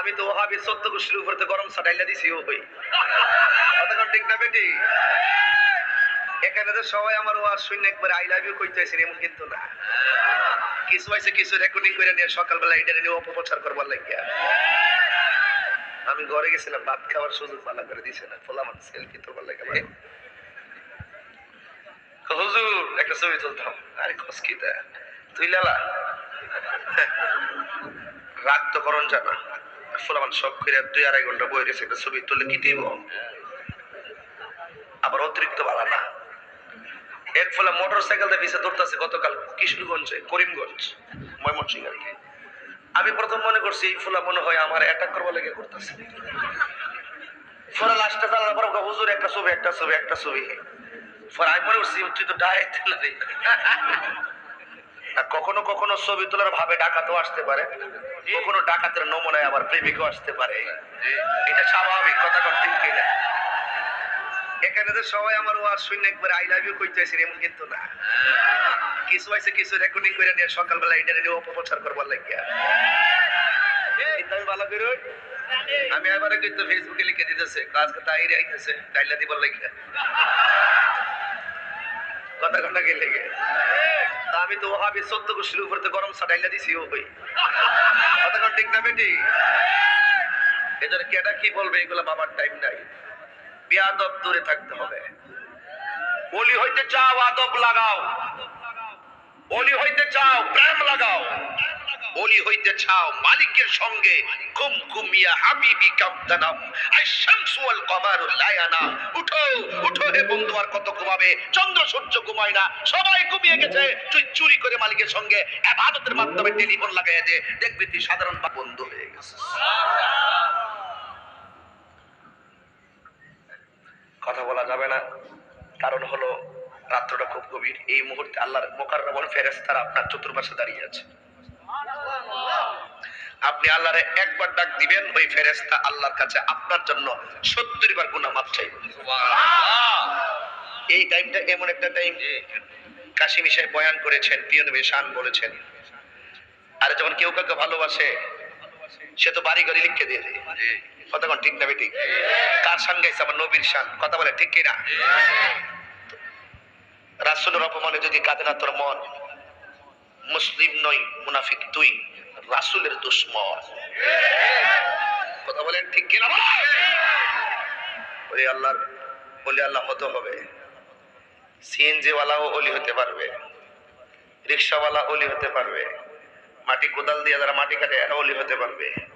আমি তো সত্য গরম সাটাইলা দিছি, ও কতক্ষণ ঠিক না বেটি? এখানে তো সবাই আমার শুনে একবার আই লাভ ইউ এমন কিন্তু না। কিছু হয়েছে কিছু রেকর্ডিং করে নিয়ে সকালবেলা এটা নিয়ে অপপ্রচার করবার লাগিয়া আমি ঘরে গেছিলাম, ভাত খাওয়ার সুযোগ পালা করে দিছে না ফোলামান সেলফি তোবার লাগে হুজুর, একটা ছবি তুলতাম। আরে খসকিতা তুই লালা? তো করণ জানা শখ করে দুই আড়াই ঘণ্টা বই রেছে একটা ছবি তুলে কি দিব? আবার অতিরিক্ত না। এক ফলে মোটর সাইকেলটা পিছিয়ে ধরতেছে গতকাল কিশোরগঞ্জে করিমগঞ্জ, ময়মনসিংহ আর কি। আমি প্রথম মনে করছি এই ফুলা মনে হয় আমার অ্যাটাক করবার লেগে করতেছে ফলে লাস্টে জানলাম পর হুজুর, একটা ছবি একটা ছবি একটা ছবি। ফলে আমি মনে করছি তুই তো ডায়েট আর কখনো কখনো ছবি তোলার ভাবে ডাকাতও আসতে পারে। কখনো ডাকাতের নমুনায় আবার প্রেমিকও আসতে পারে। এটা স্বাভাবিক কথা কোন ঠিক কিনা? এখানে তো সবাই আমার ওয়াজ শুনে একবার আই লাভ ইউ কইতেছেন এমন কিন্তু না। কিছু হয়েছে কিছু রেকর্ডিং করে নিয়ে সকালবেলা এটা নিয়ে অপপ্রচার করবার লাগিয়া। আমি ভালো করে। আমি এবারে কিন্তু ফেসবুকে লিখে দিতেছে আজকে তাহিরি আইতেছে ডাইলা দিবার লাগিয়া। কথা ঘণ্টা কে লেগে আমি তো ওহাবি সত্য গোষ্ঠীর উপর তো গরম সাটাইলা দিছি, ও ভাই কথা কোন ঠিক না বেটি? এজন্য কেডা কি বলবে, এগুলা বাবার টাইম নাই। বিয়াদব দূরে থাকতে হবে। বলি হইতে চাও, আদব লাগাও। বলি হইতে চাও, প্রেম লাগাও। অলি হইতে চাও, মালিকের সঙ্গে কুম কুমিয়া হাবিবি কামদানাম আই শামসু ওয়াল কমারু লায়ানা। উঠো উঠো হে বন্ধু, আর কত ঘুমাবে? চন্দ্র, সূর্য ঘুমায় না। সবাই ঘুমিয়ে গেছে। তুই চুরি করে মালিকের সঙ্গে মাধ্যমে টেলিফোন লাগাইয়া দে। দেখবি তুই সাধারণ বন্ধু হয়ে গেছিস। কথা বলা যাবে না। কারণ হলো, রাত্রটা খুব গভীর। এই মুহূর্তে আল্লাহর মোকাররম ফেরেস্তারা আপনার চতুর্পাশে দাঁড়িয়ে আছে। আপনি আল্লাহরে একবার ডাক দিবেন ওই ফেরেস্তা আল্লাহর কাছে আপনার জন্য সত্তর বার গুণা মাপ চাইবে। এই টাইমটা এমন একটা টাইম কাশিম সাহেব বয়ান করেছেন প্রিয় নবী শান বলেছেন। আর যখন কেউ কাউকে ভালোবাসে সে তো বাড়ি গাড়ি লিখে দিয়ে দেয়। কতক্ষণ ঠিক না ঠিক কার শান গাইছে? আমার নবীর শান। কথা বলে ঠিক কিনা? রাসুলের অপমানে যদি কাঁদে না তোর মন মুসলিম নই মুনাফিক তুই। রাসুলের দুশ্মন। কথা বলেন ঠিক কিনা? বলি আল্লাহর বলি আল্লাহ হতে হবে। সিএনজিওয়ালাও অলি হতে পারবে। রিক্সাওয়ালা অলি হতে পারবে। মাটি কোদাল দিয়ে যারা মাটি কাটে, এরা অলি হতে পারবে।